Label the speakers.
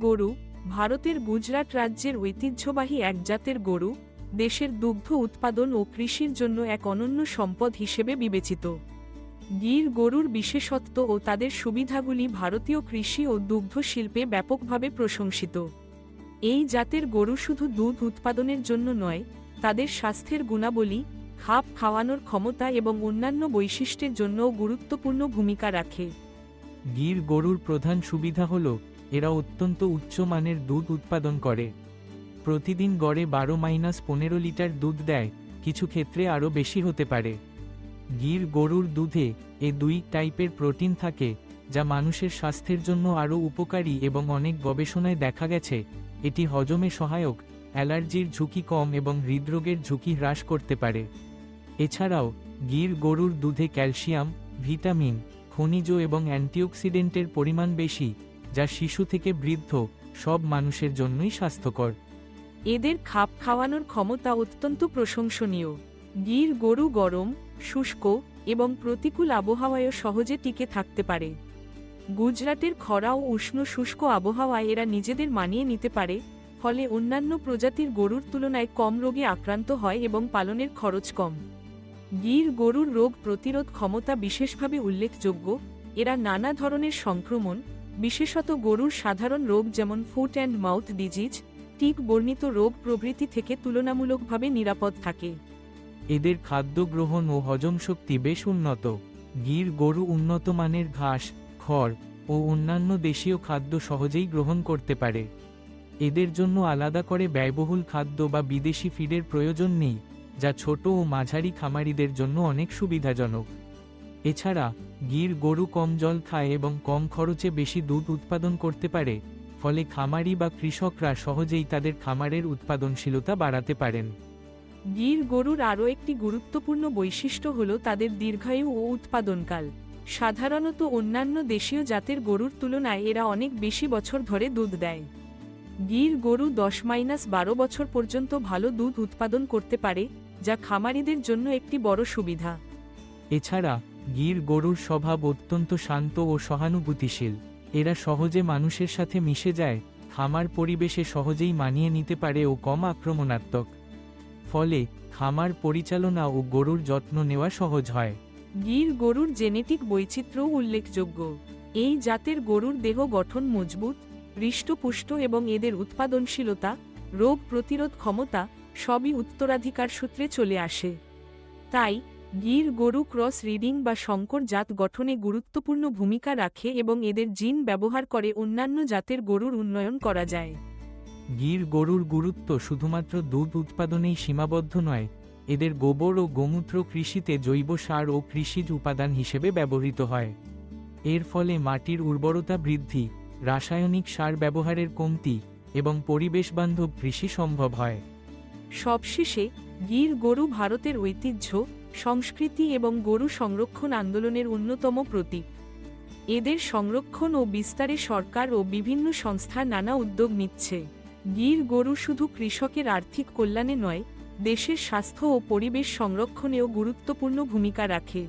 Speaker 1: গরু, ভারতের গুজরাট রাজ্যের ঐতিহ্যবাহী এক জাতের গরু, দেশের দুগ্ধ উৎপাদন ও কৃষির জন্য এক অনন্য সম্পদ হিসেবে বিবেচিত। গির গরুর বিশেষত্ব ও তাদের সুবিধাগুলি ভারতীয় কৃষি ও দুগ্ধ শিল্পে ব্যাপকভাবে প্রশংসিত। এই জাতের গরু শুধু দুধ উৎপাদনের জন্য নয়, তাদের স্বাস্থ্যের গুণাবলী, খাপ খাওয়ানোর ক্ষমতা এবং অন্যান্য বৈশিষ্ট্যের জন্যও গুরুত্বপূর্ণ ভূমিকা রাখে।
Speaker 2: গির গরুর প্রধান সুবিধা হল এরা অত্যন্ত উচ্চমানের দুধ উৎপাদন করে। প্রতিদিন গড়ে বারো মাইনাস পনেরো লিটার দুধ দেয়, কিছু ক্ষেত্রে আরও বেশি হতে পারে। গির গরুর দুধে এ দুই টাইপের প্রোটিন থাকে, যা মানুষের স্বাস্থ্যের জন্য আরও উপকারী এবং অনেক গবেষণায় দেখা গেছে, এটি হজমে সহায়ক, অ্যালার্জির ঝুঁকি কম এবং হৃদরোগের ঝুঁকি হ্রাস করতে পারে। এছাড়াও, গির গরুর দুধে ক্যালসিয়াম, ভিটামিন, খনিজ এবং অ্যান্টিঅক্সিডেন্টের পরিমাণ বেশি যা শিশু থেকে বৃদ্ধ, সব মানুষের জন্যই স্বাস্থ্যকর।
Speaker 1: এদের খাপ খাওয়ানোর ক্ষমতা অত্যন্ত প্রশংসনীয়। গির গরু গরম, শুষ্ক এবং প্রতিকূল আবহাওয়ায়ও সহজে টিকে থাকতে পারে। গুজরাটের খরা ও উষ্ণ শুষ্ক আবহাওয়ায় এরা নিজেদের মানিয়ে নিতে পারে, ফলে অন্যান্য প্রজাতির গরুর তুলনায় কম রোগে আক্রান্ত হয় এবং পালনের খরচ কম। গির গরুর রোগ প্রতিরোধ ক্ষমতা বিশেষভাবে উল্লেখযোগ্য। এরা নানা ধরনের সংক্রমণ বিশেষত গরুর সাধারণ রোগ যেমন foot and mouth disease tick বর্ণিত রোগ প্রভৃতি থেকে তুলনামূলকভাবে নিরাপদ থাকে।
Speaker 2: এদের খাদ্য গ্রহণ ও হজম শক্তি বেশ উন্নত। গির গরু উন্নত মানের ঘাস, খড় ও অন্যান্য দেশীয় খাদ্য সহজেই গ্রহণ করতে পারে। এদের জন্য আলাদা করে ব্যয়বহুল খাদ্য বা বিদেশি ফিডের প্রয়োজন নেই, যা ছোট ও মাঝারি খামারিদের জন্য অনেক সুবিধাজনক। এছাড়া গির গরু কম জল খায় এবং কম খরচে বেশি দুধ উৎপাদন করতে পারে ফলে খামারি বা কৃষকরা সহজেই তাদের খামারের উৎপাদনশীলতা বাড়াতে পারেন।
Speaker 1: গির গরুর আরও একটি গুরুত্বপূর্ণ বৈশিষ্ট্য হল তাদের দীর্ঘায়ু ও উৎপাদনকাল। সাধারণত অন্যান্য দেশীয় জাতের গরুর তুলনায় এরা অনেক বেশি বছর ধরে দুধ দেয়। গির গরু দশ মাইনাস বারো বছর পর্যন্ত ভালো দুধ উৎপাদন করতে পারে যা খামারিদের জন্য একটি বড় সুবিধা।
Speaker 2: এছাড়া গির গরুর স্বভাব অত্যন্ত শান্ত ও সহানুভূতিশীল। এরা সহজে মানুষের সাথে মিশে যায়, খামার পরিবেশে সহজেই মানিয়ে নিতে পারে ও কম আক্রমণাত্মক। ফলে, খামার পরিচালনা ও গরুর যত্ন নেওয়া সহজ হয়।
Speaker 1: গির গরুর জেনেটিক বৈচিত্র্যও উল্লেখযোগ্য। এই জাতের গরুর দেহ গঠন মজবুত, হৃষ্টপুষ্ট এবং এদের উৎপাদনশীলতা, রোগ প্রতিরোধ ক্ষমতা সবই উত্তরাধিকার সূত্রে চলে আসে। তাই গির গরু ক্রস রিডিং বা সংকর জাত গঠনে গুরুত্বপূর্ণ ভূমিকা রাখে এবং এদের জিন ব্যবহার করে অন্যান্য জাতের গরুর উন্নয়ন করা যায়।
Speaker 2: গির গরুর গুরুত্ব শুধুমাত্র দুধ উৎপাদনেই সীমাবদ্ধ নয় এদের গোবর ও গোমূত্র কৃষিতে জৈব সার ও কৃষিজ উপাদান হিসেবে ব্যবহৃত হয়। এর ফলে মাটির উর্বরতা বৃদ্ধি রাসায়নিক সার ব্যবহারের কমতি এবং পরিবেশবান্ধব কৃষি সম্ভব হয়।
Speaker 1: সবশেষে গির গরু ভারতের ঐতিহ্য সংস্কৃতি এবং গরু সংরক্ষণ আন্দোলনের অন্যতম প্রতীক। এদের সংরক্ষণ ও বিস্তারে সরকার ও বিভিন্ন সংস্থা নানা উদ্যোগ নিচ্ছে। গির গরু শুধু কৃষকের আর্থিক কল্যাণে নয়, দেশের স্বাস্থ্য ও পরিবেশ সংরক্ষণেও গুরুত্বপূর্ণ ভূমিকা রাখে।